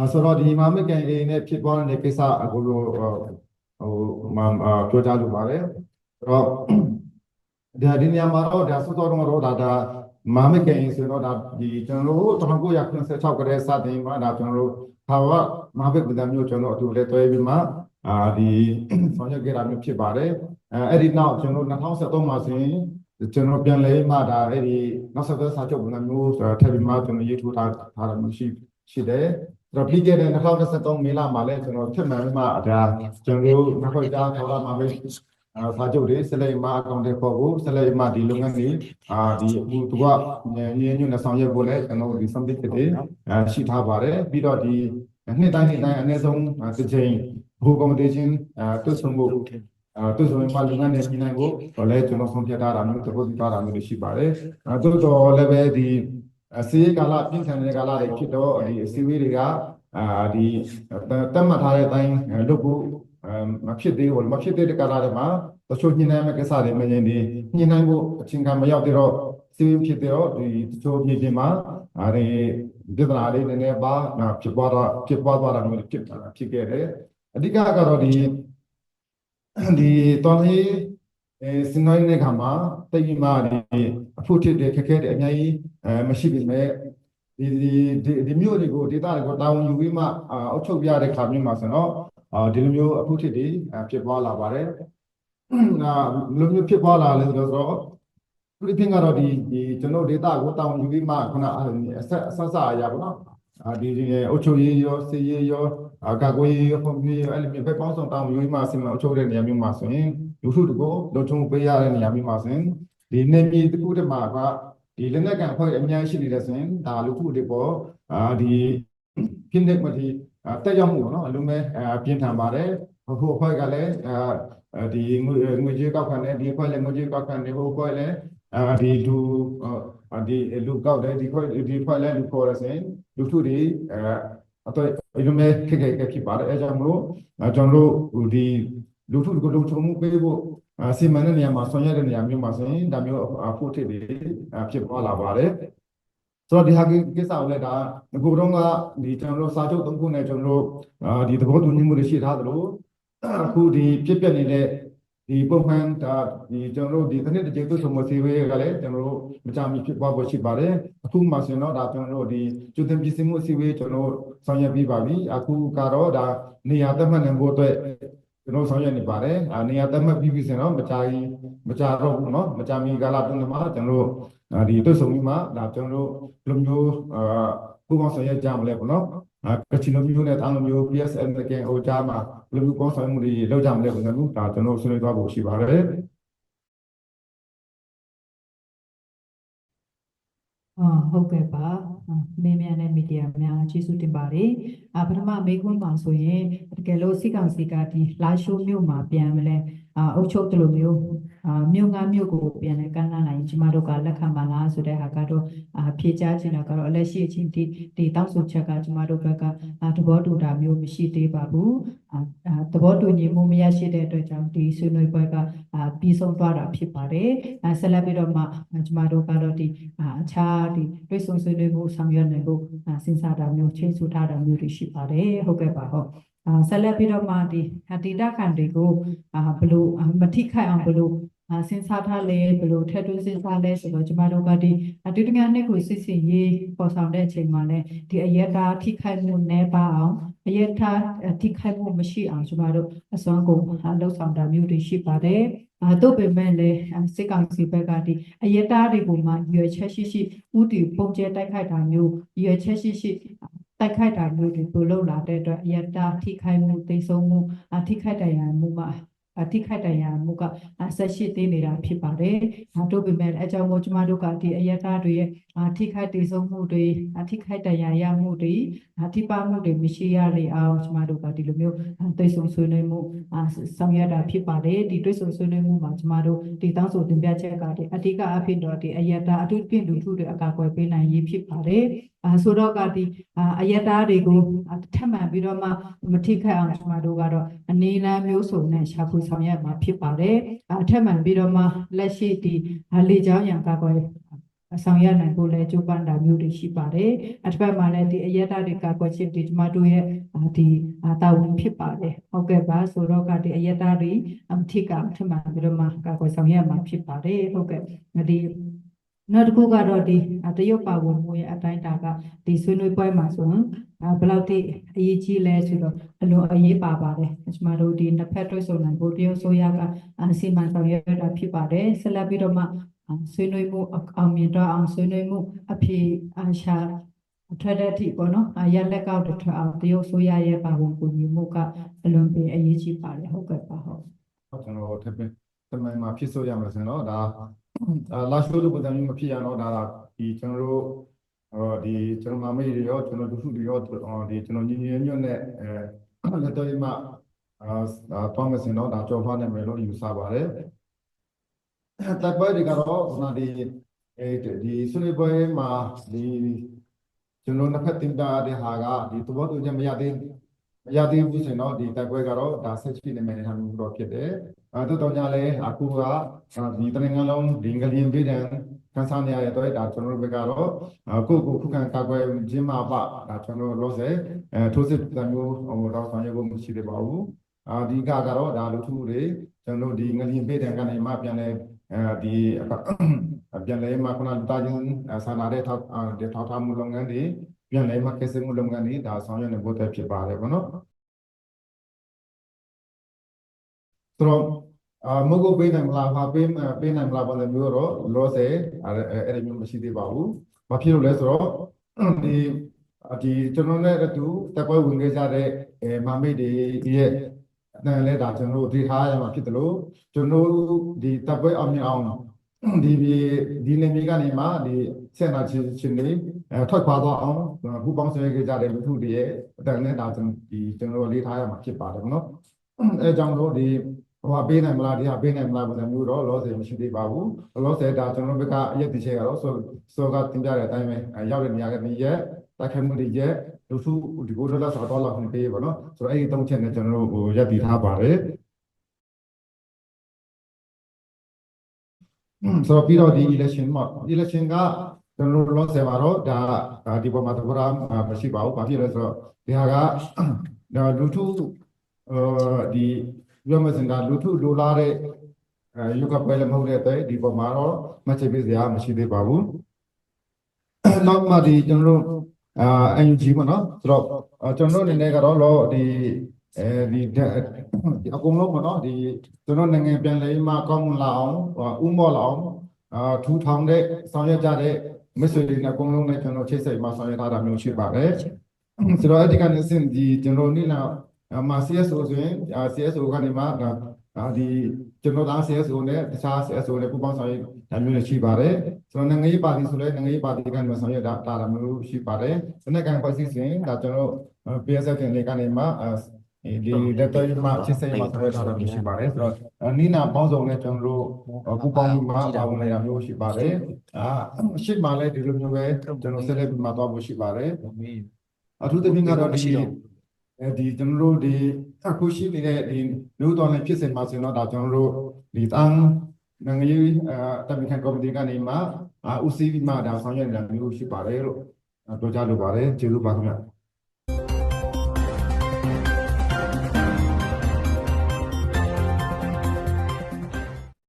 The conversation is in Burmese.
အဲဆိုတော့ဒီမာမစ်ကန်အေနဲ့ဖြစ်ပေါ်နေတဲ့ကိစ္စအခုလိုဟိုဟိုမပြောကြလို့ပါတယ်ဆိုတော့ဒါဒီနေရာမှာတော့ဒါစောစောတော့တော့ဒါဒါမာမစ်ကန်အေဆိုတော့ဒါဒီကျွန်တော်တို့1996ကတည်းကစတင်မှာဒါကျွန်တော်တို့ဘာဝမာမစ်ဗဒမျိုးကျွန်တော်တို့အတူလည်းတွဲပြီးမှအာဒီဆောင်ရွက်ခဲ့တာမျိုးဖြစ်ပါတယ်အဲအဲ့ဒီနောက်ကျွန်တော်2013မှာဆိုရင်ကျွန်တော်ပြန်လဲမှဒါအဲ့ဒီနောက်ဆက်တွဲစာချုပ်ဗဒမျိုးထပ်ပြီးမှကျွန်တော်ရေးထိုးထားထားတာမျိုးရှိရှိတယ်ဆို တော့ပြီးခဲ့တဲ့2023မေလမှာလည်းကျွန်တော်ဖြစ်မှန်မှဒါကျွန်တော်တို့နောက်ခေါက်ကြားခေါ်လာမှာပဲအာစာချုပ်တွေစလိမ်မအကောင့်တွေပေါ်ဖို့စလိမ်မဒီလုပ်ငန်းတွေအာဒီအခုသူကညညညနဲ့ဆောင်ရွက်ဖို့လည်းကျွန်တော်တို့ဒီ submit တွေအာရှိထားပါတယ်ပြီးတော့ဒီနှစ်တိုင်းနှစ်တိုင်းအနည်းဆုံးတစ်ချိန်ဘိုး competition အာတွတ်ဆုံဖို့အာတွတ်ဆုံမှလုပ်ငန်းတွေပြင်နိုင်ဖို့တော့လည်းကျွန်တော်ဆုံးဖြတ်ထားတာမျိုးသဘောတူထားတာမျိုးတွေရှိပါတယ်အဲသို့တော်လည်းပဲဒီ အစည်းကာလပြင်ဆင်တဲ့ကာလတွေဖြစ်တော့ဒီအစည်းအဝေးတွေကအာဒီတတ်မှတ်ထားတဲ့အတိုင်းလုပ်ဖို့မဖြစ်သေးဘူးမဖြစ်သေးတဲ့ကာလတွေမှာတချို့ညှိနှိုင်းမဲ့ကိစ္စတွေမရင်ဒီညှိနှိုင်းဖို့အချိန်ကမရောက်သေးတော့စီးဖြစ်သေးတော့ဒီတချို့ပြည်ပြင်မှာအဲဒီပြဿနာလေးနည်းနည်းပါဖြစ်ပွားတော့ဖြစ်ပွားသွားတာမျိုးဖြစ်ဖြစ်ခဲ့တယ်အဓိကကတော့ဒီဒီတော်လေး အဲစင်နိုင်တဲ့ခါမှာတိတ်ပြီးမှဒီအဖို့ဖြစ်တဲ့ခက်ခဲတဲ့အများကြီးအဲမရှိပေမဲ့ဒီဒီဒီဒီမျိုးတွေကိုဒေတာတွေကိုတာဝန်ယူပြီးမှအာအုပ်ချုပ်ပြတဲ့ခါမျိုးမှာဆိုတော့အာဒီလိုမျိုးအခုထစ်တွေအာဖြစ်ပွားလာပါတယ်။အာဘယ်လိုမျိုးဖြစ်ပွားလာလဲဆိုတော့သူဒီပြင်ကတော့ဒီဒီကျွန်တော်ဒေတာကိုတာဝန်ယူပြီးမှခုနအဆက်အဆက်စအရာပေါ့နော်။အာဒီဒီအုပ်ချုပ်ရေးရောစီရေးရောအာကာကွယ်ရေးရောပုံပြရေးရောအဲ့လိုမျိုးပဲပေါင်းစုံတာဝန်ယူပြီးမှစီမံအုပ်ချုပ်တဲ့နေရာမျိုးမှာဆိုရင် လူထုတွေကိုလုံခြုံပေးရတဲ့နေရာမျိုးမှာဆိုရင်ဒီနေမြေတစ်ခုတည်းမှာကဒီလက်နက်ကန်အဖွဲ့အများကြီးရှိနေတဲ့ဆိုရင်ဒါလူထုတွေပေါ်အာဒီပြင်းတဲ့မတိတက်ရောက်မှုပေါ့နော်အလုံးမဲ့အပြင်းထန်ပါတယ်ဟိုအဖွဲ့ကလည်းအာဒီငွေငွေကြေးကောက်ခံတယ်ဒီအဖွဲ့လည်းငွေကြေးကောက်ခံတယ်ဟိုအဖွဲ့လည်းအာဒီလူဒီလူကောက်တယ်ဒီအဖွဲ့ဒီအဖွဲ့လည်းလူခေါ်ရဆိုရင်လူထုတွေအာအတော့အလုံးမဲ့ခက်ခဲဖြစ်ပါတယ်အဲကြောင့်မလို့ကျွန်တော်တို့ဒီ လူထုကိုလုံခြုံမှုပေးဖို့အစီမံတဲ့နေရာမှာဆောင်ရွက်တဲ့နေရာမျိုးမှာဆိုရင်ဒါမျိုးအဖို့ထစ်တွေဖြစ်ပေါ်လာပါတယ်ဆိုတော့ဒီဟာကိစ္စကိုလည်းဒါငကိုတော့ကဒီကျွန်တော်တို့စာချုပ်သုံးခုနဲ့ကျွန်တော်တို့အာဒီသဘောတူညီမှုတွေရှိထားသလိုအခုဒီပြည့်ပြည့်နေတဲ့ဒီပုံမှန်ဒါဒီကျွန်တော်တို့ဒီတစ်နှစ်တစ်ကြိမ်သွဆုံမစီဝေးကလည်းကျွန်တော်တို့မကြမီဖြစ်ပေါ်ဖို့ရှိပါတယ်အခုမှဆိုရင်တော့ဒါကျွန်တော်တို့ဒီကျွတင်ပြည်စင်မှုအစီဝေးကျွန်တော်တို့ဆောင်ရွက်ပြီးပါပြီအခုကတော့ဒါနေရာသတ်မှတ်နိုင်ဖို့အတွက် ကျွန်တော်ဆောင်ရွက်နေပါတယ်။အာနေရာသတ်မှတ်ပြီးပြီဆိုတော့မကြာကြီးမကြာတော့ဘူးเนาะမကြာမီကာလတုန်းကမှကျွန်တော်တို့အာဒီတွေ့ဆုံပြီးမှဒါကျွန်တော်တို့ဘယ်လိုမျိုးအာပူပေါင်းဆောင်ရွက်ကြမလဲပေါ့နော်။အာကချင်လိုမျိုးနဲ့တန်းလိုမျိုး PSN ကဟိုကြားမှာဘယ်လိုမျိုးပေါင်းဆောင်မှုတွေလုပ်ကြမလဲပေါ့နော်။ဒါကျွန်တော်ဆွေးနွေးသွားဖို့ရှိပါတယ်။ အာဟုတ်ကဲ့ပါ အာမေးမြန်းတဲ့မီဒီယာများကျေးဇူးတင်ပါတယ်အာပထမမေးခွန်းမှာဆိုရင်တကယ်လို့စိတ်ကောင်စီကဒီလာရှိုးမြို့မှာပြန်မလဲ အာအုပ်ချုပ်တယ်လို့မျိုးအာမြို့ငါမြို့ကိုပြန်လဲကမ်းလှမ်းလာရင်ကျမတို့ကလက်ခံပါလားဆိုတဲ့ဟာကတော့အာဖြေကြားချင်တာကတော့အလက်ရှိအချင်းဒီဒီတောက်ဆိုချက်ကကျမတို့ဘက်ကအာသဘောတူတာမျိုးမရှိသေးပါဘူးအာအာသဘောတူညီမှုမရရှိတဲ့အတွက်ကြောင့်ဒီဆွေးနွေးပွဲကအာပြီးဆုံးသွားတာဖြစ်ပါတယ်အာဆက်လက်ပြီးတော့မှကျမတို့ကတော့ဒီအာအခြားဒီတွဲဆုံဆွေးနွေးဖို့ဆောင်ရွက်နိုင်ဖို့အာစဉ်းစားတာမျိုးချင်းဆထားတာမျိုးတွေရှိပါတယ်ဟုတ်ကဲ့ပါဟုတ်အာ ဆက်လက်ပြီးတော့မှဒီအတိတခံတွေကိုအာဘလို့အာမထိခိုက်အောင်ဘလို့အာစဉ်းစားထားလဲဘလို့ထက်သွင်းစဉ်းစားလဲဆိုတော့ကျမတို့ကဒီအတူတကယ်နှစ်ကိုစစ်စစ်ရေးပေါ်ဆောင်တဲ့အချိန်မှာလဲဒီအယက်တာထိခိုက်မှုနည်းပါအောင်အယက်တာထိခိုက်မှုမရှိအောင်ကျမတို့အစွမ်းကုန်လှုပ်ဆောင်တာမျိုးတွေရှိပါတယ်အာတို့ပေမဲ့လည်းစစ်ကောင်စီဘက်ကဒီအယက်တားတွေကိုမှရွယ်ချက်ရှိရှိဥတီပုံကျဲတိုက်ခိုက်တာမျိုးရွယ်ချက်ရှိရှိ တိုက်ခိုက်တာမျိုးတွေပြုလုပ်လာတဲ့အတွက်အယက်တားထိခိုက်မှုသိဆုံးမှုအထိခိုက်ဒဏ်ရာမှုမှာအထိခိုက်ဒဏ်ရာမှုကအဆက်ရှိသေးနေတာဖြစ်ပါတယ်။ဒါတို့ပေမဲ့လည်းအကြောင်းမို့ကျမတို့ကဒီအယက်တားတွေရဲ့အထိခိုက်သိဆုံးမှုတွေအထိခိုက်ဒဏ်ရာရမှုတွေအထိပါမှုတွေမရှိရလေအောင်ကျမတို့ကဒီလိုမျိုးသိဆုံဆွေးနွေးမှုအာဆောင်ရွက်တာဖြစ်ပါတယ်ဒီတွေ့ဆုံဆွေးနွေးမှုမှာကျမတို့ဒီတောင်းဆိုတင်ပြချက်ကဒီအဓိကအဖြစ်တော့ဒီအယက်တာအထူးဖြင့်လူထုတွေအကာအကွယ်ပေးနိုင်ရေးဖြစ်ပါတယ်အာဆိုတော့ကဒီအာအယက်တာတွေကိုထပ်မံပြီးတော့မှမထိခိုက်အောင်ကျမတို့ကတော့အနေလမ်းမျိုးစုံနဲ့ရှာဖွေဆောင်ရွက်မှာဖြစ်ပါတယ်အာထပ်မံပြီးတော့မှလက်ရှိဒီအာလေချောင်းရံကာကွယ်ဆောင်ရွက်နိုင်ဖို့လည်းကြိုးပမ်းတာမျိုးတွေရှိပါတယ်။အတစ်ဖက်မှာလည်းဒီအရက်တာတွေကကွက်ချစ်ဒီကျမတို့ရဲ့အာဒီအာတာဝန်ဖြစ်ပါတယ်။ဟုတ်ကဲ့ပါဆိုတော့ကဒီအရက်တာတွေအမထိကအထက်မှာပြီးတော့မှကာကွယ်ဆောင်ရွက်မှာဖြစ်ပါတယ်။ဟုတ်ကဲ့ဒီ နောက်တစ်ခုကတော့ဒီအာတရုတ်ပါဝင်မှုရဲ့အတိုင်းအတာကဒီဆွေးနွေးပွဲမှာဆိုရင်အာဘယ်လောက်ထိအရေးကြီးလဲဆိုတော့အလွန်အရေးပါပါတယ်။ကျမတို့ဒီနှစ်ဖက်တွဲဆုံနိုင်ဖို့တရုတ်ဆိုရကအစီအမံဆောင်ရွက်တာဖြစ်ပါတယ်။ဆက်လက်ပြီးတော့မှအာဆွေးနွေးမှုအအောင်မြင်တော့အောင်ဆွေးနွေးမှုအဖြေအရှာအထွက်တဲ့အထိပေါ့နော်အရလက်ကောက်တစ်ထွက်အောင်တရုတ်ဆိုရရဲ့ပါဝင်ကူညီမှုကအလွန်ပင်အရေးကြီးပါတယ်ဟုတ်ကဲ့ပါဟုတ်ကျွန်တော်ထပ်ပြီးတမန်မှာဖြစ်ဆိုရမှာဆိုတော့ဒါအာ လာရှိုးလိုပုံစံမျိုးမဖြစ်ရတော့ဒါဒီကျွန်တော်တို့ဟောဒီကျွန်တော်မမေတွေရောကျွန်တော်ဒုစုတွေရောဟောဒီကျွန်တော်ညီညီညွတ်နဲ့အဲလက်တော်ရမအာတောင်းမစင်တော့ဒါကြော်ဖားနိုင်မယ်လို့ယူဆပါတယ်တက်ပွဲတွေကတော့ခုနဒီအဲဒီဆွေးနွေးပွဲမှာဒီကျွန်တော်နှစ်ဖက်တင်တာတဲ့ဟာကဒီသဘောတူချက်မရသေး မရသေးဘူးဆိုရင်တော့ဒီတက်ပွဲကတော့ဒါဆက်ရှိနေမယ်နေထားမျိုးတော့ဖြစ်တယ်အဲတို့တော့ညလဲအခုကအာဒီတနင်္ဂနွေလုံးဒီငလျင်ပြည်တန်ကန်ဆာနေရတဲ့အတွက်ဒါကျွန်တော်တို့ဘက်ကတော့အာကိုယ့်ကိုယ်ခုခံကာကွယ်ခြင်းမှာပါဒါကျွန်တော်တို့လို့စေအဲထိုးစစ်တမျိုးဟိုတော့ဆောင်ရွက်ဖို့မရှိသေးပါဘူးအာဒီကကတော့ဒါလူထုတွေကျွန်တော်တို့ဒီငလျင်ပြည်တန်ကနေမှပြန်လဲအဲဒီပြန်လဲမှခုနလူသားချင်းဆန္ဒတဲ့ထောက်တဲ့ထောက်ထားမှုလုပ်ငန်းတွေ ပြန်လဲမှကဲစမှုလုပ်ငန်းတွေဒါဆောင်ရွက်နေဖို့တက်ဖြစ်ပါတယ်ဗောနော်ဆိုတော့အာမဟုတ်ပေးနိုင်မလားဟာပေးမပေးနိုင်မလားဘာလဲမျိုးတော့လောဆယ်အဲ့အဲ့ဒီမျိုးမရှိသေးပါဘူး။ဘာဖြစ်လို့လဲဆိုတော့ဒီဒီကျွန်တော်နဲ့အတူတက်ပွဲဝင်ခဲ့ကြတဲ့အဲမမိတ်တွေရဲ့အတန်လဲဒါကျွန်တော်တို့ဒီထားရမှာဖြစ်တယ်လို့ကျွန်တော်တို့ဒီတက်ပွဲအောင်မြင်အောင်ဒီ ဒီဒီနေမြေကနေမှဒီဆက်နာချင်းချင်းလေးအဲထွက်ခွာသွားအောင်ပူပေါင်းဆွေးခဲ့ကြတဲ့လူထုတွေရဲ့အတန်နဲ့ဒါကျွန်တော်ဒီကျွန်တော်တို့လေးထားရမှာဖြစ်ပါတယ်နော်။အဲကြောင့်လို့ဒီဟိုဟာပေးနိုင်မလားဒီဟာပေးနိုင်မလားပုံစံမျိုးတော့လောဆယ်မရှိသေးပါဘူးလောဆယ်ဒါကျွန်တော်တို့ဘက်ကအရက်တစ်ချက်ကတော့ဆိုဆိုကတင်ပြတဲ့အတိုင်းပဲအဲရောက်တဲ့နေရာကနေရက်တိုက်ခိုက်မှုတွေရက်လူစုဒီကိုဒေါ်လာဆောက်တော့လောက်ခွင့်ပေးပါတော့ဆိုတော့အဲ့ဒီသုံးချက်နဲ့ကျွန်တော်တို့ဟိုရက်တည်ထားပါတယ် ဆိုတော့ပြီးတော့ဒီ election မှာ election ကကျွန်တော်တို့လောဆယ်မှာတော့ဒါဒါဒီပေါ်မှာသဘောထားမရှိပါဘူးဘာဖြစ်လဲဆိုတော့ဒီဟာကဒါလူထုအဲဒီပြောမစင်တာလူထုလိုလားတဲ့အဲယုကပွဲလည်းမဟုတ်တဲ့အတွက်ဒီပေါ်မှာတော့မချေပေးစရာမရှိသေးပါဘူးနောက်မှဒီကျွန်တော်တို့အာ NUG ပေါ့နော်ဆိုတော့အာကျွန်တော်တို့အနေနဲ့ကတော့လောဒီ အဲဒီအကုန်လုံးပေါ့နော်ဒီကျွန်တော်နိုင်ငံပြန်လဲမှကောင်းမွန်လာအောင်ဥမော့လာအောင်အာထူထောင်တဲ့ဆောင်ရွက်ကြတဲ့မစ်ဆွေတွေနဲ့အကုန်လုံးနဲ့ကျွန်တော်ချိတ်ဆက်မှဆောင်ရွက်ထားတာမျိုးရှိပါတယ်ဆိုတော့အဲ့ဒီကနေစင်ဒီကျွန်တော်နေ့နောက်အမ CSO ဆိုရင်အာ CSO ကနေမှဒါအာဒီကျွန်တော်သား CSO နဲ့တခြား CSO နဲ့ပူးပေါင်းဆောင်ရွက်ဒါမျိုးတွေရှိပါတယ်ကျွန်တော်နိုင်ငံရေးပါတီဆိုလဲနိုင်ငံရေးပါတီကနေမှဆောင်ရွက်တာတာတာမျိုးရှိပါတယ်စနစ်ကန်ဖွဲ့စည်းစဉ်ဒါကျွန်တော် PSF တင်လေးကနေမှအာ ဒီလက်တော်မှာချစ်စိတ်မှာဆောင်ရွက်တာမျိုးရှိပါတယ်ဆိုတော့နိနာပေါင်းစုံနဲ့ကျွန်တော်တို့ပူးပေါင်းမှာပါဝင်နေတာမျိုးရှိပါတယ်အာရှစ်မှာလည်းဒီလိုမျိုးပဲကျွန်တော်ဆက်လက်ပြီးမှသွားဖို့ရှိပါတယ်အထူးသဖြင့်ကတော့ဒီအဲဒီကျွန်တော်တို့ဒီအခုရှိနေတဲ့ဒီလူတော်လည်းဖြစ်စင်ပါစင်တော့ဒါကျွန်တော်တို့ဒီတန်းနိုင်ငံရေးအဲတမန်ကော်မတီကနေမှအာဦးစီးပြီးမှဒါဆောင်ရွက်နေတာမျိုးရှိပါတယ်လို့ပြောကြလိုပါတယ်ကျေးဇူးပါခင်ဗျ